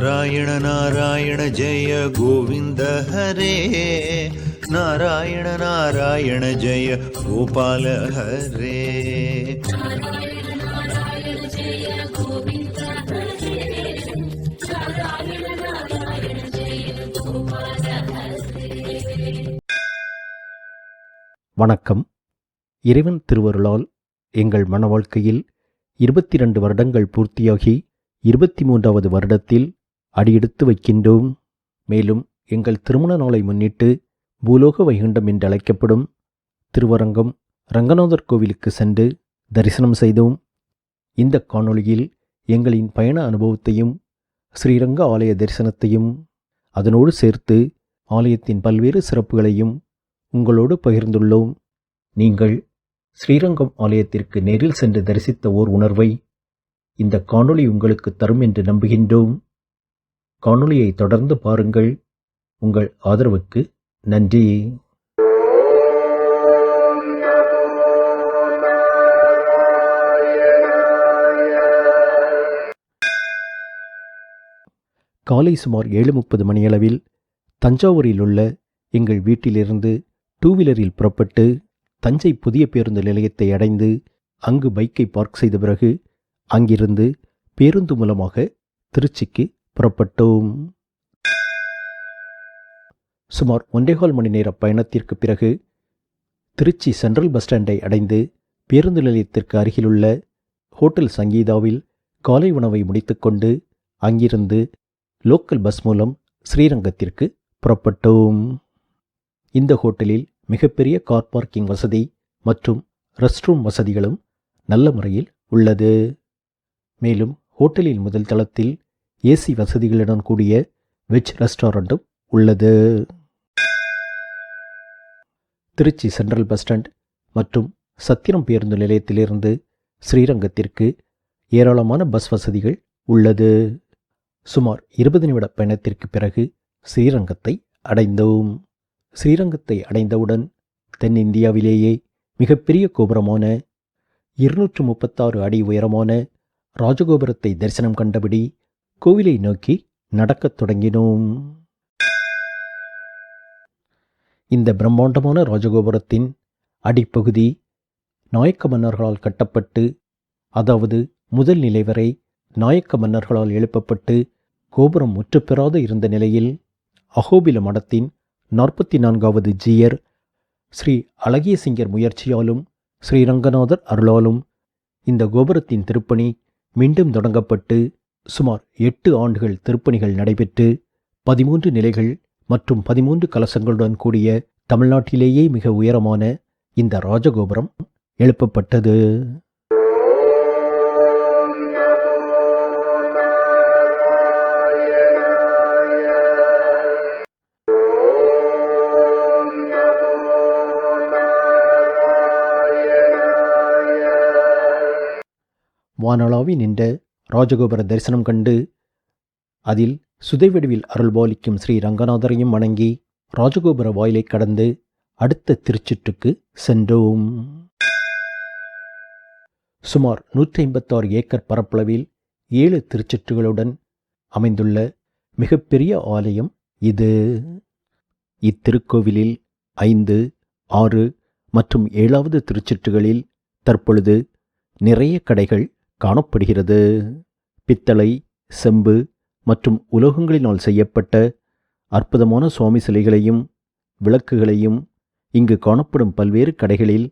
നാരായണ நாராயண ஜெய ഗോവിന്ദ ഹരേ நாராயண നാരായണ ജയ ഗോപാല ഹരേ வணக்கம். இறைவன் திருவருளால் எங்கள் மன வாழ்க்கையில் இருபத்தி ரெண்டு வருடங்கள் பூர்த்தியாகி இருபத்தி மூன்றாவது வருடத்தில் அடியெடுத்து வைக்கின்றோம். மேலும் எங்கள் திருமண நாளை முன்னிட்டு பூலோக வைகுண்டம் என்று அழைக்கப்படும் திருவரங்கம் ரங்கநாதர் கோவிலுக்கு சென்று தரிசனம் செய்தோம். இந்த காணொளியில் எங்களின் பயண அனுபவத்தையும் ஸ்ரீரங்க ஆலய தரிசனத்தையும் அதனோடு சேர்த்து ஆலயத்தின் பல்வேறு சிறப்புகளையும் உங்களோடு பகிர்ந்துள்ளோம். நீங்கள் ஸ்ரீரங்கம் ஆலயத்திற்கு நேரில் சென்று தரிசித்த ஓர் உணர்வை இந்த காணொளி உங்களுக்கு தரும் என்று நம்புகின்றோம். காணொளியை தொடர்ந்து பாருங்கள். உங்கள் ஆதரவுக்கு நன்றி. காலை சுமார் ஏழு முப்பது மணியளவில் தஞ்சாவூரில் உள்ள எங்கள் வீட்டிலிருந்து டூ வீலரில் புறப்பட்டு தஞ்சை புதிய பேருந்து நிலையத்தை அடைந்து அங்கு பைக்கை பார்க் செய்த பிறகு அங்கிருந்து பேருந்து மூலமாக திருச்சிக்கு புறப்பட்டோம். சுமார் ஒன்றேகால் மணி நேர பயணத்திற்கு பிறகு திருச்சி சென்ட்ரல் பஸ் ஸ்டாண்டை அடைந்து பேருந்து நிலையத்திற்கு அருகிலுள்ள ஹோட்டல் சங்கீதாவில் காலை உணவை முடித்துக்கொண்டு அங்கிருந்து லோக்கல் பஸ் மூலம் ஸ்ரீரங்கத்திற்கு புறப்பட்டோம். இந்த ஹோட்டலில் மிகப்பெரிய கார் பார்க்கிங் வசதி மற்றும் ரெஸ்ட் ரூம் வசதிகளும் நல்ல முறையில் உள்ளது. மேலும் ஹோட்டலின் முதல் தளத்தில் ஏசி வசதிகளுடன் கூடிய வெஜ் ரெஸ்டாரண்ட்டும் உள்ளது. திருச்சி சென்ட்ரல் பஸ் ஸ்டாண்ட் மற்றும் சத்திரம் பேருந்து நிலையத்திலிருந்து ஸ்ரீரங்கத்திற்கு ஏராளமான பஸ் வசதிகள் உள்ளது. சுமார் இருபது நிமிட பயணத்திற்கு பிறகு ஸ்ரீரங்கத்தை அடைந்தோம். ஸ்ரீரங்கத்தை அடைந்தவுடன் தென்னிந்தியாவிலேயே மிகப்பெரிய கோபுரமான இருநூற்று முப்பத்தாறு அடி உயரமான ராஜகோபுரத்தை தரிசனம் கண்டபடி கோவிலை நோக்கி நடக்கத் தொடங்கினோம். இந்த பிரம்மாண்டமான ராஜகோபுரத்தின் அடிப்பகுதி நாயக்க மன்னர்களால் கட்டப்பட்டு அதாவது முதல் நிலை வரை நாயக்க மன்னர்களால் எழுப்பப்பட்டு கோபுரம் முற்றுப்பெறாது இருந்த நிலையில் அகோபில மடத்தின் நாற்பத்தி நான்காவது ஜீயர் ஸ்ரீ அழகிய சிங்கர் முயற்சியாலும் ஸ்ரீரங்கநாதர் அருளாலும் இந்த கோபுரத்தின் திருப்பணி மீண்டும் தொடங்கப்பட்டு சுமார் எட்டு ஆண்டுகள் திருப்பணிகள் நடைபெற்று பதிமூன்று நிலைகள் மற்றும் பதிமூன்று கலசங்களுடன் கூடிய தமிழ்நாட்டிலேயே மிக உயரமான இந்த ராஜகோபுரம் எழுப்பப்பட்டது. வானளாவி நின்ற ராஜகோபுர தரிசனம் கண்டு அதில் சுதைவடிவில் அருள்பாலிக்கும் ஸ்ரீ ரங்கநாதரையும் வணங்கி ராஜகோபுர வாயிலை கடந்து அடுத்த திருச்சிற்றுக்கு சென்றோம். சுமார் நூற்றி ஐம்பத்தாறு ஏக்கர் பரப்பளவில் ஏழு திருச்சிற்றுகளுடன் அமைந்துள்ள மிகப்பெரிய ஆலயம் இது. இத்திருக்கோவிலில் ஐந்து ஆறு மற்றும் ஏழாவது திருச்சிற்றுகளில் தற்பொழுது நிறைய கடைகள் காணப்படுகிறது. பித்தளை செம்பு மற்றும் உலோகங்களினால் செய்யப்பட்ட அற்புதமான சுவாமி சிலைகளையும் விளக்குகளையும் இங்கு காணப்படும் பல்வேறு கடைகளில்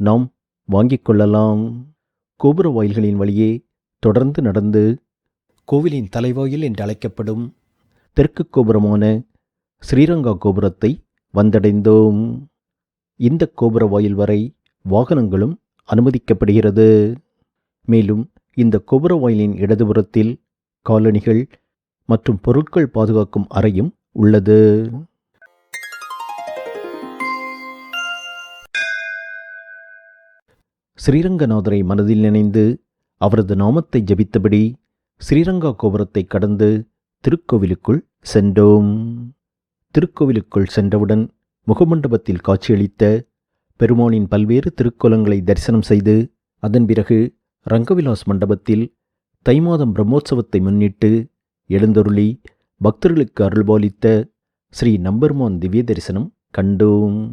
நாம் வாங்கிக் கொள்ளலாம். கோபுர வாயில்களின் வழியே தொடர்ந்து நடந்து கோவிலின் தலைவாயில் என்று அழைக்கப்படும் தெற்கு கோபுரமான ஸ்ரீரங்கா கோபுரத்தை வந்தடைந்தோம். இந்த கோபுர வாயில் வரை வாகனங்களும் அனுமதிக்கப்படுகிறது. மேலும் இந்த கோபுர வாயிலின் இடதுபுறத்தில் காலணிகள் மற்றும் பொருட்கள் பாதுகாக்கும் அறையும் உள்ளது. ஸ்ரீரங்கநாதரை மனதில் நினைந்து அவரது நாமத்தை ஜபித்தபடி ஸ்ரீரங்கா கோபுரத்தை கடந்து திருக்கோவிலுக்குள் சென்றோம். திருக்கோவிலுக்குள் சென்றவுடன் முகமண்டபத்தில் காட்சியளித்த பெருமானின் பல்வேறு திருக்கோலங்களை தரிசனம் செய்து அதன் பிறகு ரங்கவிலாஸ் மண்டபத்தில் தைமாதம் பிரம்மோற்சவத்தை முன்னிட்டு எழுந்தருளி பக்தர்களுக்கு அருள்பாலித்த ஸ்ரீ நம்பர்மான் திவ்ய தரிசனம் கண்டோம்.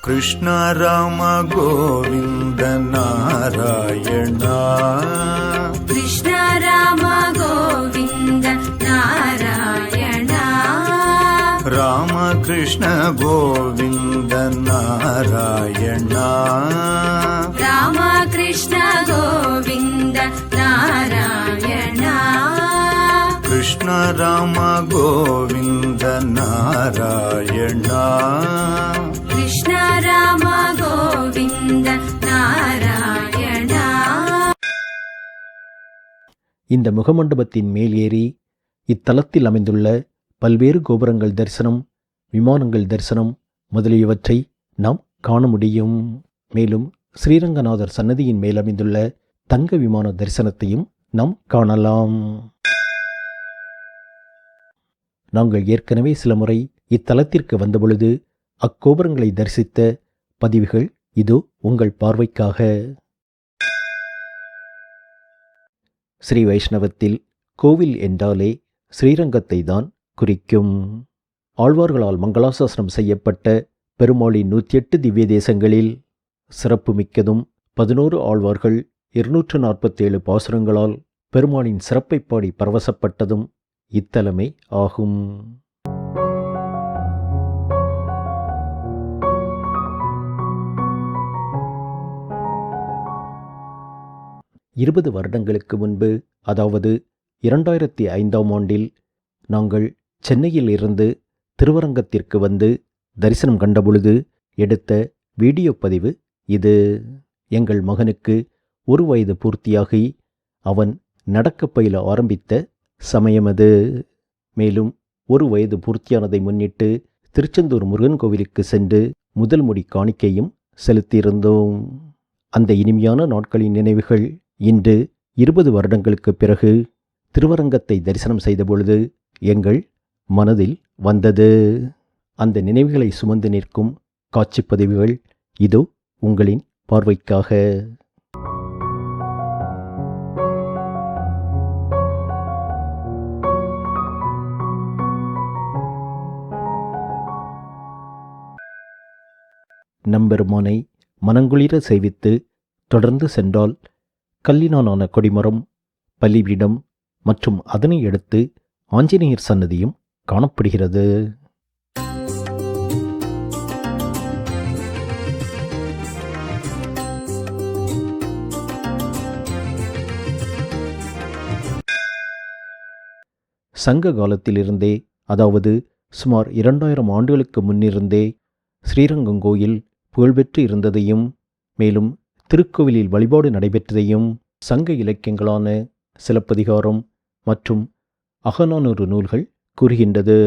கிருஷ்ணா ராம கோவிந்த நாராயணா. கிருஷ்ணா ராம கோவிந்த நாராயண राम कृष्ण गोविन्द नारायण राम कृष्ण गोविन्द नारायण कृष्ण राम गोविन्द नारायण कृष्ण राम गोविन्द नारायण இந்த முகமண்டபத்தின் மேல் ஏறி இத்தலத்தில் அமைந்துள்ள பல்வேறு கோபுரங்கள் தரிசனம் விமானங்கள் தரிசனம் முதலியவற்றை நாம் காண முடியும் மேலும் ஸ்ரீரங்கநாதர் சன்னதியின் மேல் அமைந்துள்ள தங்க விமான தரிசனத்தையும் நாம் காணலாம். நாங்கள் ஏற்கனவே சில முறை இத்தலத்திற்கு வந்தபொழுது அக்கோபுரங்களை தரிசித்த பதிவுகள் இதோ உங்கள் பார்வைக்காக. ஸ்ரீ வைஷ்ணவத்தில் கோவில் என்றாலே ஸ்ரீரங்கத்தை தான் குறிக்கும். ஆழ்வார்களால் மங்களாசாசனம் செய்யப்பட்ட பெருமாளின் நூற்றி எட்டு திவ்ய தேசங்களில் சிறப்புமிக்கதும் பதினோரு ஆழ்வார்கள் இருநூற்று நாற்பத்தேழு பாசுரங்களால் பெருமாளின் சிறப்பை பாடி பரவசப்பட்டதும் இத்தலமே ஆகும். இருபது வருடங்களுக்கு முன்பு அதாவது இரண்டாயிரத்தி ஐந்தாம் ஆண்டில் நாங்கள் சென்னையில் இருந்து திருவரங்கத்திற்கு வந்து தரிசனம் கண்டபொழுது எடுத்த வீடியோ பதிவு இது. எங்கள் மகனுக்கு ஒரு வயது பூர்த்தியாகி அவன் நடக்க பயில ஆரம்பித்த சமயம் அது. மேலும் ஒரு வயது பூர்த்தியானதை முன்னிட்டு திருச்செந்தூர் முருகன் கோவிலுக்கு சென்று முதல் முடி காணிக்கையும் செலுத்தியிருந்தோம். அந்த இனிமையான நாட்களின் நினைவுகள் இன்று இருபது வருடங்களுக்கு பிறகு திருவரங்கத்தை தரிசனம் செய்தபொழுது எங்கள் மனதில் வந்தது. அந்த நினைவுகளை சுமந்து நிற்கும் காட்சிப் பதிவுகள் இதோ உங்களின் பார்வைக்காக. நம்பெருமானை மனங்குளிர செய்வித்து தொடர்ந்து சென்றால் கல்லினானான கொடிமரம் பலிபீடம் மற்றும் அதனை அடுத்து ஆஞ்சநேயர் சன்னதியும் காணப்படுகிறது. சங்க காலத்திலிருந்தே அதாவது சுமார் இரண்டாயிரம் ஆண்டுகளுக்கு முன்னிருந்தே ஸ்ரீரங்கம் கோயில் புகழ்பெற்று இருந்ததையும் மேலும் திருக்கோவிலில் வழிபாடு நடைபெற்றதையும் சங்க இலக்கியங்களான சிலப்பதிகாரம் மற்றும் அகநானூறு நூல்கள் கூறுகின்றது.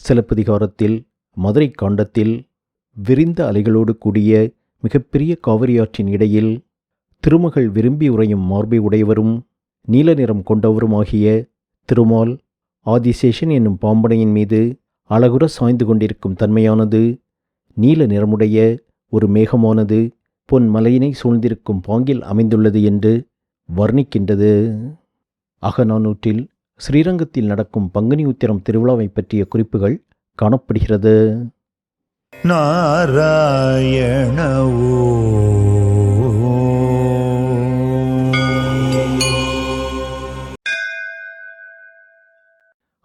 சிலப்பதிகாரத்தில் மதுரை காண்டத்தில் விரிந்த அலைகளோடு கூடிய மிகப்பெரிய காவிரியாற்றின் இடையில் திருமகள் விரும்பி உறையும் மார்பை உடையவரும் நீல நிறம் கொண்டவருமாகிய திருமால் ஆதிசேஷன் என்னும் பாம்பனையின் மீது அழகுற சாய்ந்து கொண்டிருக்கும் தன்மையானது நீல நிறமுடைய ஒரு மேகமானது பொன் மலையினை சூழ்ந்திருக்கும் பாங்கில் அமைந்துள்ளது என்று வர்ணிக்கின்றது. அகநானூற்றில் ஸ்ரீரங்கத்தில் நடக்கும் பங்குனி உத்திரம் திருவிழாவை பற்றிய குறிப்புகள் காணப்படுகிறது. நாராயணவோ.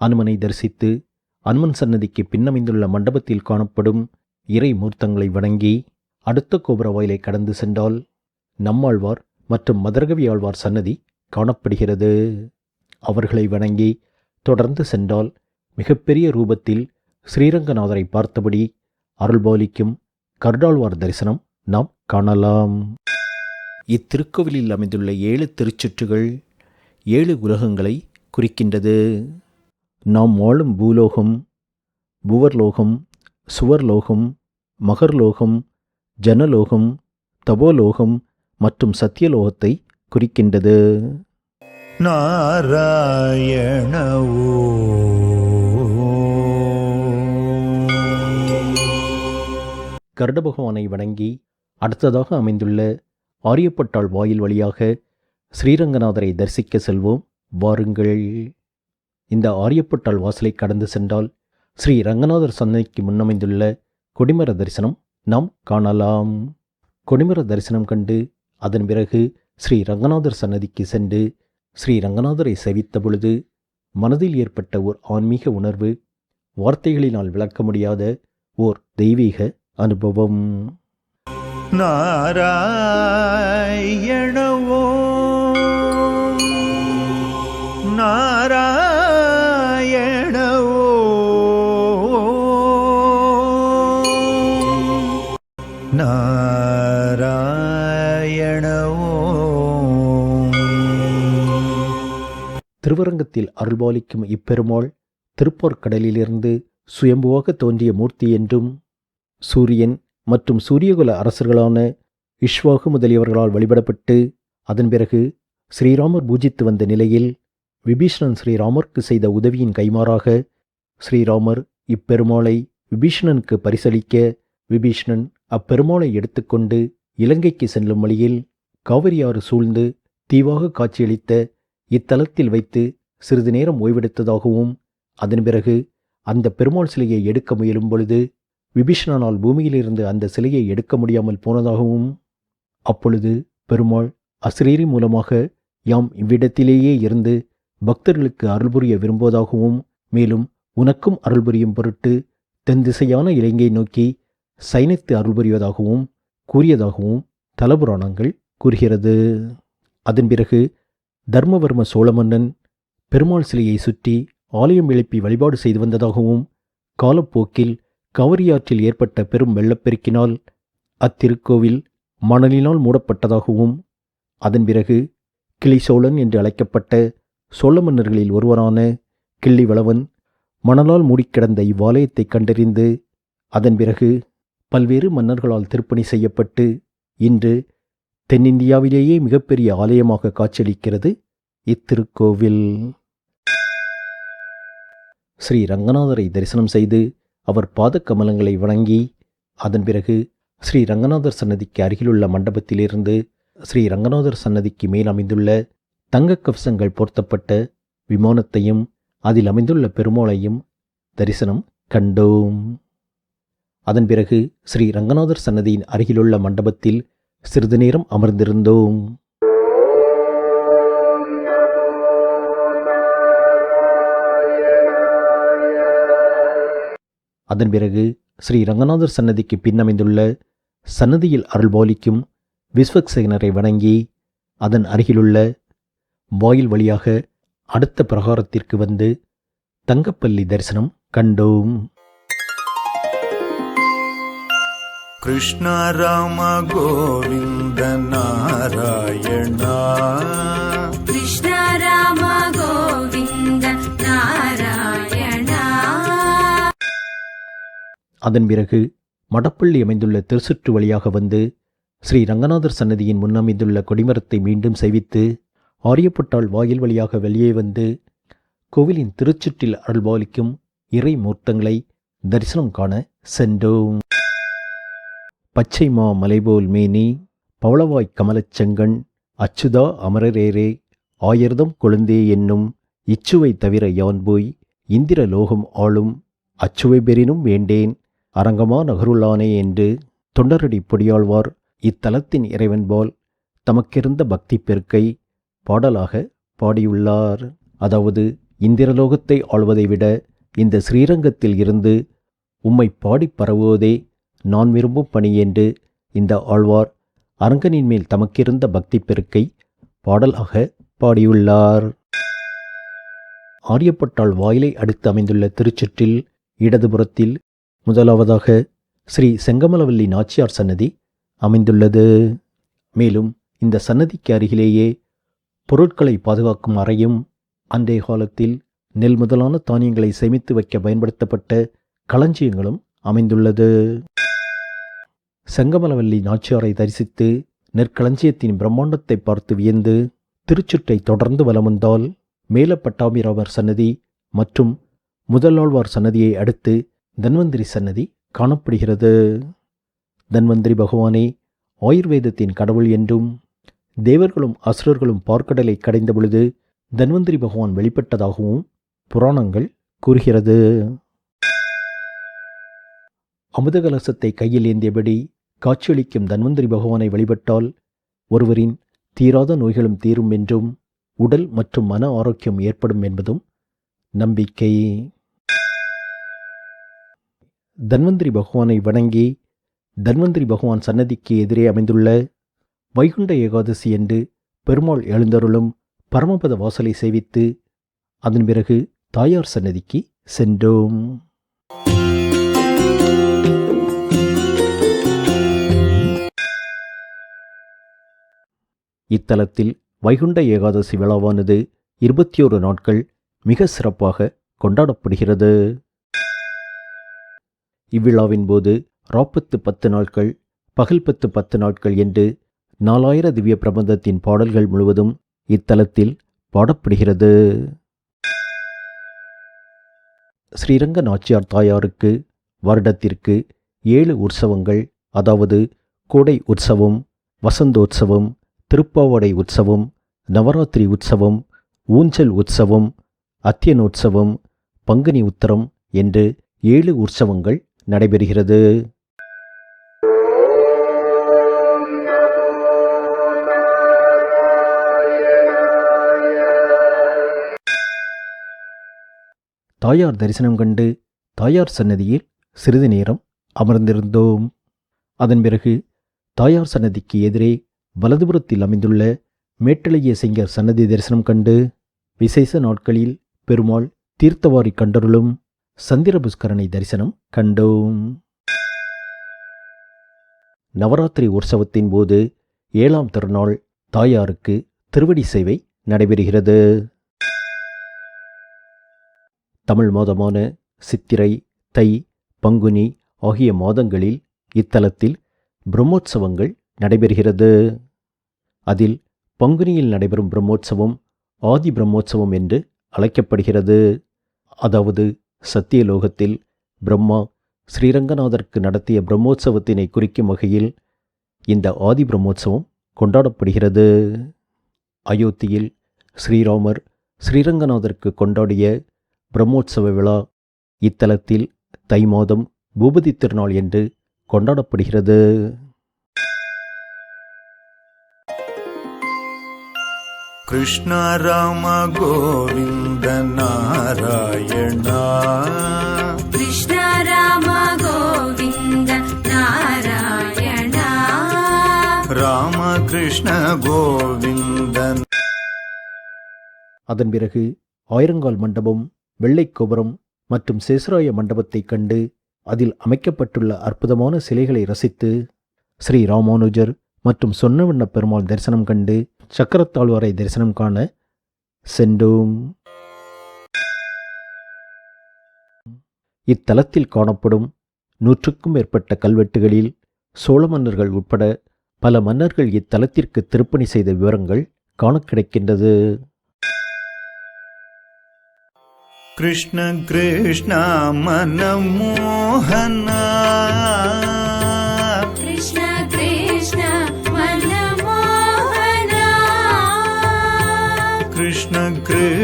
அனுமனை தரிசித்து அனுமன் சன்னதிக்கு பின்னமைந்துள்ள மண்டபத்தில் காணப்படும் இறை மூர்த்தங்களை வணங்கி அடுத்த கோபுர வயலை கடந்து சென்றால் நம்மாழ்வார் மற்றும் மதரகவி ஆழ்வார் சன்னதி காணப்படுகிறது. அவர்களை வணங்கி தொடர்ந்து சென்றால் மிகப்பெரிய ரூபத்தில் ஸ்ரீரங்கநாதரை பார்த்தபடி அருள்பாலிக்கும் கருடாழ்வார் தரிசனம் நாம் காணலாம். இத்திருக்கோவிலில் அமைந்துள்ள ஏழு திருச்சுற்றுகள் ஏழு உலகங்களை குறிக்கின்றது. நாம் வாழும் பூலோகம் புவர்லோகம் சுவர்லோகம் மகர்லோகம் ஜனலோகம் தபோலோகம் மற்றும் சத்தியலோகத்தை குறிக்கின்றது. நாராயணவோ கருட பகவானை வணங்கி அடுத்ததாக அமைந்துள்ள ஆரியப்பட்டாள் வாயில் வழியாக ஸ்ரீரங்கநாதரை தரிசிக்க செல்வோம். வாருங்கள். இந்த ஆரியப்பட்டாள் வாசலை கடந்து சென்றால் ஸ்ரீ ரங்கநாதர் சந்தைக்கு முன்னமைந்துள்ள கொடிமர தரிசனம் நாம் காணலாம். கொடிமர தரிசனம் கண்டு அதன் பிறகு ஸ்ரீ ரங்கநாதர் சன்னதிக்கு சென்று ஸ்ரீ ரங்கநாதரை செவித்த பொழுது மனதில் ஏற்பட்ட ஓர் ஆன்மீக உணர்வு வார்த்தைகளினால் விளக்க முடியாத ஓர் தெய்வீக அனுபவம். நாராயண திருவரங்கத்தில் அருள்பாலிக்கும் இப்பெருமாள் திருப்பார்க்கடலிலிருந்து சுயம்புவாக தோன்றிய மூர்த்தி என்றும் சூரியன் மற்றும் சூரியகுல அரசர்களான இஷ்வாகு முதலியவர்களால் வழிபடப்பட்டு அதன் பிறகு ஸ்ரீராமர் பூஜித்து வந்த நிலையில் விபீஷணன் ஸ்ரீராமருக்கு செய்த உதவியின் கைமாறாக ஸ்ரீராமர் இப்பெருமாளை விபீஷணனுக்கு பரிசளிக்க விபீஷணன் அப்பெருமாளை எடுத்துக்கொண்டு இலங்கைக்கு செல்லும் வழியில் காவிரியாறு சூழ்ந்து தீவாக காட்சியளித்த இத்தலத்தில் வைத்து சிறிது நேரம் ஓய்வெடுத்ததாகவும் அதன் பிறகு அந்த பெருமாள் சிலையை எடுக்க முயலும் பொழுது விபீஷணனால் பூமியிலிருந்து அந்த சிலையை எடுக்க முடியாமல் போனதாகவும் அப்பொழுது பெருமாள் அசிரீரி மூலமாக யாம் இவ்விடத்திலேயே இருந்து பக்தர்களுக்கு அருள் புரிய விரும்புவதாகவும் மேலும் உனக்கும் அருள் புரியும் பொருட்டு தென் திசையான இலங்கை நோக்கி சைனித்து அருள் புரிவதாகவும் கூறியதாகவும் தலபுராணங்கள் கூறுகிறது. அதன் பிறகு தர்மவர்ம சோழ மன்னன் பெருமாள் சிலையை சுற்றி ஆலயம் எழுப்பி வழிபாடு செய்து வந்ததாகவும் காலப்போக்கில் கவரியாற்றில் ஏற்பட்ட பெரும் வெள்ளப்பெருக்கினால் அத்திருக்கோவில் மணலினால் மூடப்பட்டதாகவும் அதன் பிறகு கிளிசோழன் என்று அழைக்கப்பட்ட சோழ மன்னர்களில் ஒருவரான கிள்ளிவளவன் மணலால் மூடிக்கிடந்த இவ்வாலயத்தை கண்டறிந்து அதன் பிறகு பல்வேறு மன்னர்களால் திருப்பணி செய்யப்பட்டு இன்று தென்னிந்தியாவிலேயே மிகப்பெரிய ஆலயமாக காட்சியளிக்கிறது இத்திருக்கோவில். ஸ்ரீ ரங்கநாதரை தரிசனம் செய்து அவர் பாதக்கமலங்களை வணங்கி அதன் பிறகு ஸ்ரீ ரங்கநாதர் சன்னதிக்கு அருகிலுள்ள மண்டபத்திலிருந்து ஸ்ரீ ரங்கநாதர் சன்னதிக்கு மேல் அமைந்துள்ள தங்கக் கவசங்கள் பொருத்தப்பட்ட விமானத்தையும் அதில் அமைந்துள்ள பெருமாளையும் தரிசனம் கண்டோம். அதன் பிறகு ஸ்ரீ ரங்கநாதர் சன்னதியின் அருகிலுள்ள மண்டபத்தில் சிறிது நேரம் அமர்ந்திருந்தோம். அதன் பிறகு ஸ்ரீ ரங்கநாதர் சன்னதிக்கு பின்னமைந்துள்ள சன்னதியில் அருள்பாலிக்கும் விஸ்வக்சேனரை வணங்கி அதன் அருகிலுள்ள வாயில் வழியாக அடுத்த பிரகாரத்திற்கு வந்து தங்கப்பள்ளி தரிசனம் கண்டோம். कृष्ण राम गोविन्द नारायणा कृष्ण राम गोविन्द नारायणा அதன் பிறகு மடப்பள்ளி அமைந்துள்ள திருசுற்று வழியாக வந்து ஸ்ரீ ரங்கநாதர் சன்னதியின் முன்னமைந்துள்ள கொடிமரத்தை மீண்டும் செய்வித்து ஆரியப்பட்டாள் வாயில் வழியாக வெளியே வந்து கோவிலின் திருச்சுற்றில் அருள்பாலிக்கும் இறை மூர்த்தங்களை தரிசனம் காண சென்றோம் பச்சை மா மலைபோல் மேனி பவளவாய் கமலச் செங்கண் அச்சுதா அமரரேரே ஆயிரதம் கொழுந்தே என்னும் இச்சுவை தவிர யான்போய் இந்திர லோகம் ஆளும் அச்சுவை பெறினும் வேண்டேன் அரங்கமா நகருளானே என்று தொண்டரடி பொடியாழ்வார் இத்தலத்தின் இறைவன்பால் தமக்கிருந்த பக்தி பெருக்கை பாடலாக பாடியுள்ளார். அதாவது இந்திரலோகத்தை ஆள்வதை விட இந்த ஸ்ரீரங்கத்தில் இருந்து உம்மை பாடிப் பரவுவதே நான் விரும்பும் பணி என்று இந்த ஆழ்வார் அரங்கனின் மேல் தமக்கிருந்த பக்தி பெருக்கை பாடலாக பாடியுள்ளார். ஆரியப்பட்டால் வாயிலை அடுத்து அமைந்துள்ள திருச்சிற்றில் இடதுபுறத்தில் முதலாவதாக ஸ்ரீ செங்கமலவல்லி நாச்சியார் சன்னதி அமைந்துள்ளது. மேலும் இந்த சன்னதிக்கு அருகிலேயே பொருட்களை பாதுகாக்கும் அறையும் அன்றைய காலத்தில் நெல் முதலான தானியங்களை சேமித்து வைக்க பயன்படுத்தப்பட்ட களஞ்சியங்களும் அமைந்துள்ளது. செங்கமலவல்லி நாச்சியாரை தரிசித்து நெற்களஞ்சியத்தின் பிரம்மாண்டத்தை பார்த்து வியந்து திருச்சுற்றை தொடர்ந்து வலம் வந்தால் மேலப்பட்டாபிராமர் சன்னதி மற்றும் முதலாழ்வார் சன்னதியை அடுத்து தன்வந்திரி சன்னதி காணப்படுகிறது. தன்வந்திரி பகவானே ஆயுர்வேதத்தின் கடவுள் என்றும் தேவர்களும் அசுரர்களும் பார்க்கடலை கடைந்த பொழுது தன்வந்திரி பகவான் வெளிப்பட்டதாகவும் புராணங்கள் கூறுகிறது. அமுதகலசத்தை கையில் ஏந்தியபடி காட்சியளிக்கும் தன்வந்திரி பகவானை வழிபட்டால் ஒருவரின் தீராத நோய்களும் தீரும் என்றும் உடல் மற்றும் மன ஆரோக்கியம் ஏற்படும் என்பதும் நம்பிக்கை. தன்வந்திரி பகவானை வணங்கி தன்வந்திரி பகவான் சன்னதிக்கு எதிரே அமைந்துள்ள வைகுண்ட ஏகாதசி என்று பெருமாள் எழுந்தருளும் பரமபத வாசலை சேவித்து அதன் பிறகு தாயார் சன்னதிக்கு சென்றோம். இத்தலத்தில் வைகுண்ட ஏகாதசி விழாவானது இருபத்தி ஓரு நாட்கள் மிக சிறப்பாக கொண்டாடப்படுகிறது. இவ்விழாவின் போது ராப்பத்து பத்து நாட்கள் பகல் பத்து பத்து நாட்கள் என்று நாலாயிர திவ்ய பிரபந்தத்தின் பாடல்கள் முழுவதும் இத்தலத்தில் பாடப்படுகிறது. ஸ்ரீரங்க நாச்சியார் தாயாருக்கு வருடத்திற்கு ஏழு உற்சவங்கள் அதாவது கோடை உற்சவம் வசந்தோற்சவம் திருப்பாவடை உற்சவம் நவராத்திரி உற்சவம் ஊஞ்சல் உற்சவம் அத்தியனோற்சவம் பங்குனி உத்தரம் என்று ஏழு உற்சவங்கள் நடைபெறுகிறது. தாயார் தரிசனம் கண்டு தாயார் சன்னதியில் சிறிது நேரம் அமர்ந்திருந்தோம். அதன் பிறகு தாயார் சன்னதிக்கு எதிரே வலதுபுறத்தில் அமைந்துள்ள மேட்டளைய சிங்கர் சன்னதி தரிசனம் கண்டு விசேஷ நாட்களில் பெருமாள் தீர்த்தவாரி கண்டருளும் சந்திர புஷ்கரனை தரிசனம் கண்டோம். நவராத்திரி உற்சவத்தின் போது ஏழாம் திருநாள் தாயாருக்கு திருவடி சேவை நடைபெறுகிறது. தமிழ் மாதமான சித்திரை தை பங்குனி ஆகிய மாதங்களில் இத்தலத்தில் பிரம்மோற்சவங்கள் நடைபெறுகிறது. அதில் பங்குனியில் நடைபெறும் பிரம்மோற்சவம் ஆதி பிரம்மோற்சவம் என்று அழைக்கப்படுகிறது. அதாவது சத்தியலோகத்தில் பிரம்மா ஸ்ரீரங்கநாதருக்கு நடத்திய பிரம்மோற்சவத்தினை குறிக்கும் வகையில் இந்த ஆதி பிரம்மோற்சவம் கொண்டாடப்படுகிறது. அயோத்தியில் ஸ்ரீராமர் ஸ்ரீரங்கநாதருக்கு கொண்டாடிய பிரம்மோற்சவ விழா இத்தலத்தில் தை மாதம் பூபதி திருநாள் என்று கொண்டாடப்படுகிறது. कृष्ण राम गोविन्द नारायण कृष्ण राम गोविन्द नारायण राम कृष्ण गोविन्द அதன் பிறகு ஆயிரங்கால் மண்டபம் வெள்ளைக் கோபுரம் மற்றும் சேசராய மண்டபத்தைக் கண்டு அதில் அமைக்கப்பட்டுள்ள அற்புதமான சிலைகளை ரசித்து ஸ்ரீ ராமானுஜர் மற்றும் சொன்னவண்ண பெருமாள் தரிசனம் கண்டு சக்கரத்தாழ்வாரை தரிசனம் காண சென்றோம். இத்தலத்தில் காணப்படும் நூற்றுக்கும் மேற்பட்ட கல்வெட்டுகளில் சோழ மன்னர்கள் உட்பட பல மன்னர்கள் இத்தலத்திற்கு திருப்பணி செய்த விவரங்கள் காண கிடைக்கின்றது. கிருஷ்ண கிருஷ்ணா மனமோகனா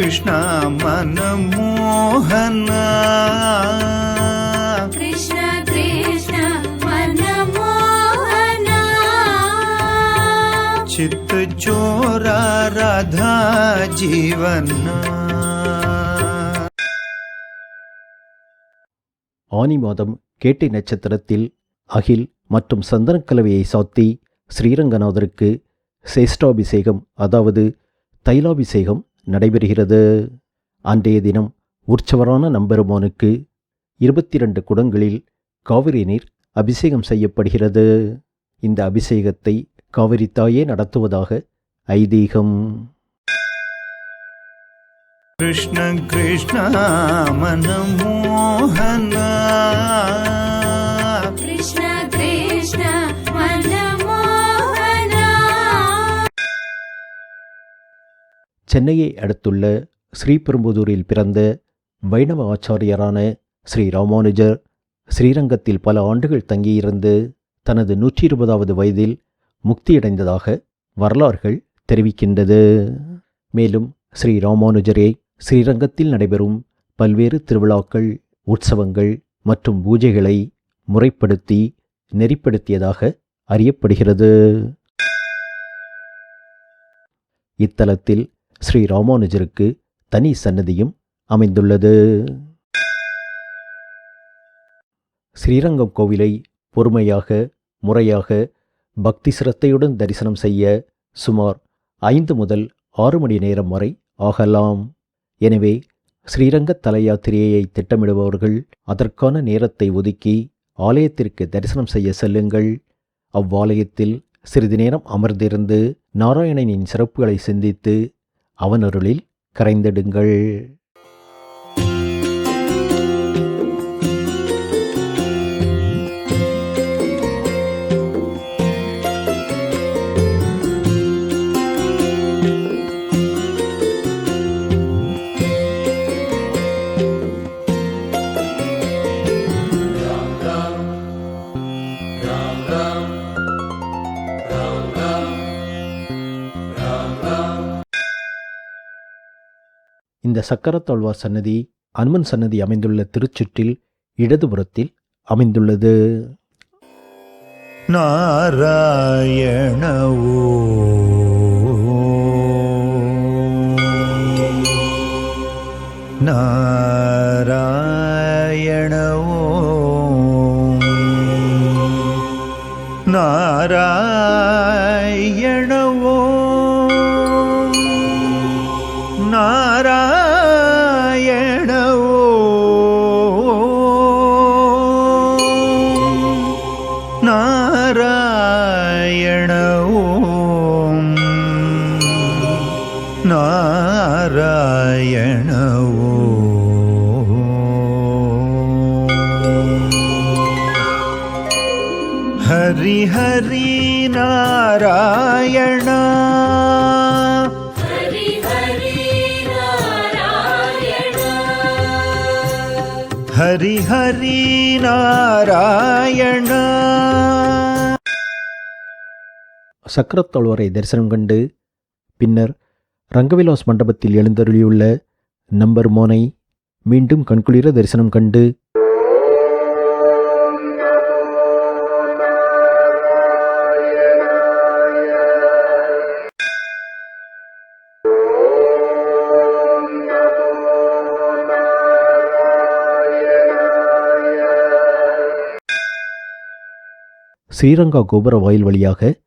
कृष्ण मनमोहना कृष्ण कृष्ण मनमोहना चित्त चोरा राधा जीवना ஆனி மாதம் கேட்டை நட்சத்திரத்தில் அகில் மற்றும் சந்தனக்கலவையை சாத்தி ஸ்ரீரங்கநாதருக்கு சேஷ்டாபிஷேகம் அதாவது தைலாபிஷேகம் நடைபெறுகிறது அன்றைய தினம் உற்சவரான நம்பெருமானுக்கு இருபத்தி ரெண்டு குடங்களில் காவிரி நீர் அபிஷேகம் செய்யப்படுகிறது இந்த அபிஷேகத்தை காவிரி தாயே நடத்துவதாக ஐதீகம் कृष्ण कृष्ण मनमोहना சென்னையை அடுத்துள்ள ஸ்ரீபெரும்புதூரில் பிறந்த வைணவ ஆச்சாரியரான ஸ்ரீ ராமானுஜர் ஸ்ரீரங்கத்தில் பல ஆண்டுகள் தங்கியிருந்து தனது நூற்றி இருபதாவது வயதில் முக்தியடைந்ததாக வரலாறுகள் தெரிவிக்கின்றது. மேலும் ஸ்ரீ ராமானுஜரே ஸ்ரீரங்கத்தில் நடைபெறும் பல்வேறு திருவிழாக்கள் உற்சவங்கள் மற்றும் பூஜைகளை முறைப்படுத்தி நெறிப்படுத்தியதாக அறியப்படுகிறது. இத்தலத்தில் ஸ்ரீ ராமானுஜருக்கு தனி சன்னதியும் அமைந்துள்ளது. ஸ்ரீரங்கம் கோவிலை பொறுமையாக முறையாக பக்தி சிரத்தையுடன் தரிசனம் செய்ய சுமார் ஐந்து முதல் ஆறு மணி நேரம் வரை ஆகலாம். எனவே ஸ்ரீரங்க தல யாத்திரையை திட்டமிடுபவர்கள் அதற்கான நேரத்தை ஒதுக்கி ஆலயத்திற்கு தரிசனம் செய்ய செல்லுங்கள். அவ்வாலயத்தில் சிறிது நேரம் அமர்ந்திருந்து நாராயணனின் சிறப்புகளை சிந்தித்து அவனருளில் கரைந்திடுங்கள். இந்த சக்கரத்தாழ்வார் சன்னதி அனுமன் சன்னதி அமைந்துள்ள திருச்சுற்றில் இடதுபுறத்தில் அமைந்துள்ளது. நாராயண நாராயணவோ நாராயண ஹரி நாராயண ஹரி ஹரி நாராயண சக்கரத்தாழ்வாரை தரிசனம் கண்டு பின்னர் ரங்கவிலாஸ் மண்டபத்தில் எழுந்தருளியுள்ள நம்பர் மோனை மீண்டும் கண்குளிர தரிசனம் கண்டு ஸ்ரீரங்கா கோபுர வாயில் வழியாக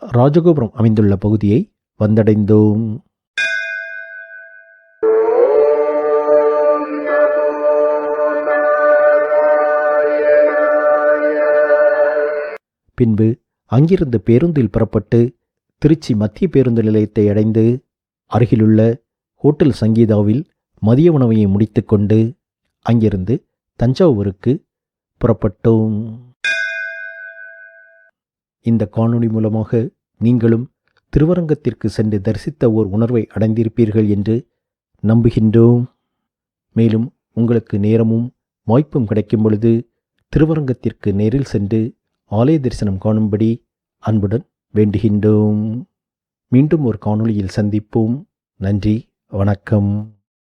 ராஜகோபுரம் அமைந்துள்ள பகுதியை வந்தடைந்தோம். பின்பு அங்கிருந்து பேருந்தில் புறப்பட்டு திருச்சி மத்திய பேருந்து நிலையத்தை அடைந்து அருகிலுள்ள ஹோட்டல் சங்கீதாவில் மதிய உணவையை முடித்துக்கொண்டு அங்கிருந்து தஞ்சாவூருக்கு புறப்பட்டோம். இந்த காணொளி மூலமாக நீங்களும் திருவரங்கத்திற்கு சென்று தரிசித்த ஓர் உணர்வை அடைந்திருப்பீர்கள் என்று நம்புகின்றோம். மேலும் உங்களுக்கு நேரமும் வாய்ப்பும் கிடைக்கும் பொழுது திருவரங்கத்திற்கு நேரில் சென்று ஆலய தரிசனம் காணும்படி அன்புடன் வேண்டுகின்றோம். மீண்டும் ஒரு காணொளியில் சந்திப்போம். நன்றி வணக்கம்.